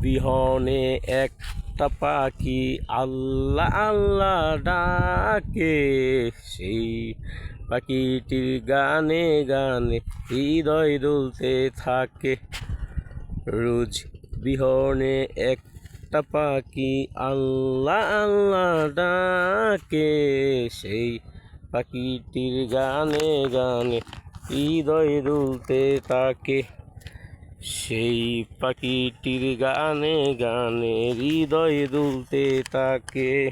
বিহনে একটা পাখি আল্লাহ আল্লাহ ডাকে। সেই পাখিটির গানে গানে হৃদয় দুলতে থাকে। রোজ বিহনে একটা পাখি আল্লাহ আল্লাহ ডাকে। সেই পাখিটির গানে গানে হৃদয় দুলতে থাকে। সেই পাখিটির গানে গানে হৃদয় দুলতে থাকে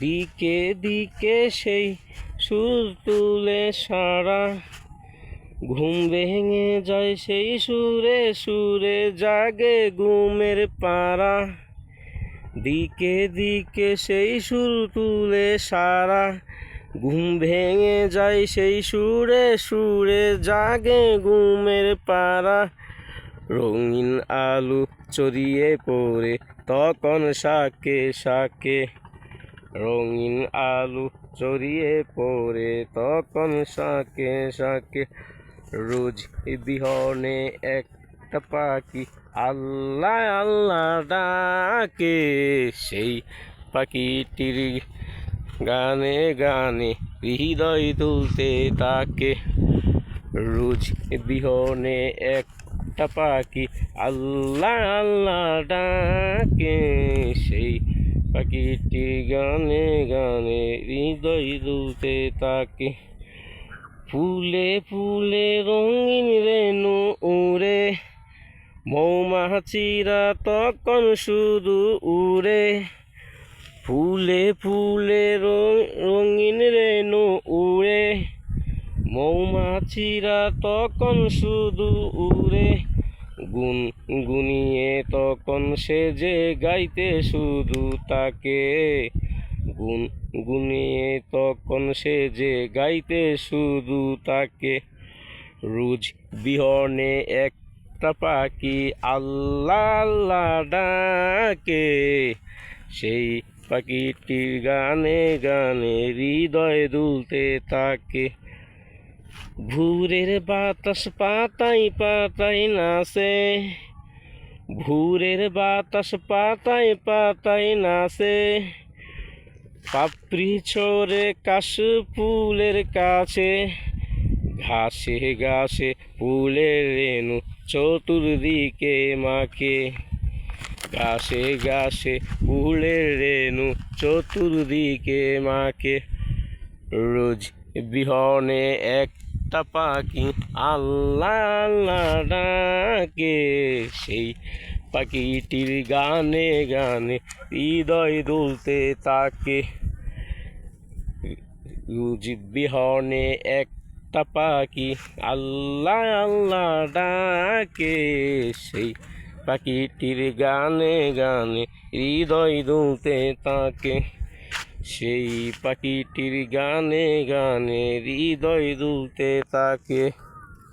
দিকে দিকে সেই সুর তুলে সারা, ঘুম ভেঙে যায় সেই সুরে সুরে জাগে ঘুমের পাড়া। দিকে দিকে সেই সুর তুলে সারা ঘুম ভেঙে যায় সেই সুরে সুরে জাগে ঘুমের পাড়া। রঙিন আলু চড়িয়ে পড়ে তখন শাকে শাকে। রঙিন আলু চড়িয়ে পড়ে তখন শাকে শাকে। রোজ বিহনে একটা পাখি আল্লাহ আল্লাহ ডাকে। সেই পাখিটির গানে গানে হৃদয় তুলতে তাকে। রোজ বিহনে একটা পাখি আল্লাহ আল্লাহ ডাকে। সেই পাখিটি গানে গানে হৃদয় দুলতে তাকে। ফুলে ফুলে রঙিন রেণু উড়ে, মৌমাছিরা তখন শুধু উড়ে। ফুলে ফুলে রঙিন রেণু উড়ে। মৌমাছিরা তখন শুধু উড়ে। গুন, গুনিয়ে তখন সে যে গাইতে শুধু তাকে। গুন, গুনিয়ে তখন সে যে গাইতে শুধু তাকে। রোজ বিহনে একটা পাখি আল্লাহ ডাকে। সেই পাখিটির গানে গানে হৃদয় দুলতে থাকে ভুরের বাতাস পাতাই পাতাই নাচে। ভুরের বাতাস পাতাই পাতাই নাচে। পাপড়ি ছড়ে কাশ ফুলের কাছে। ঘাসে ঘাসে ফুলের রেণু চতুর্দিকে মাকে ঘাসে গাছে ফুলের রেণু চতুর্দিকে মাকে রোজ বিহনে একটা পাখি আল্লাহ আল্লাহ ডাকে। সেই পাখিটির গানে গানে হৃদয় দুলতে তাকে। বিহনে একটা পাখি আল্লাহ আল্লাহ ডাকে। সেই পাখিটির গানে গানে হৃদয় দুতে তাকে। সেই পাখিটির গানে গানে হৃদয় দুলতে থাকে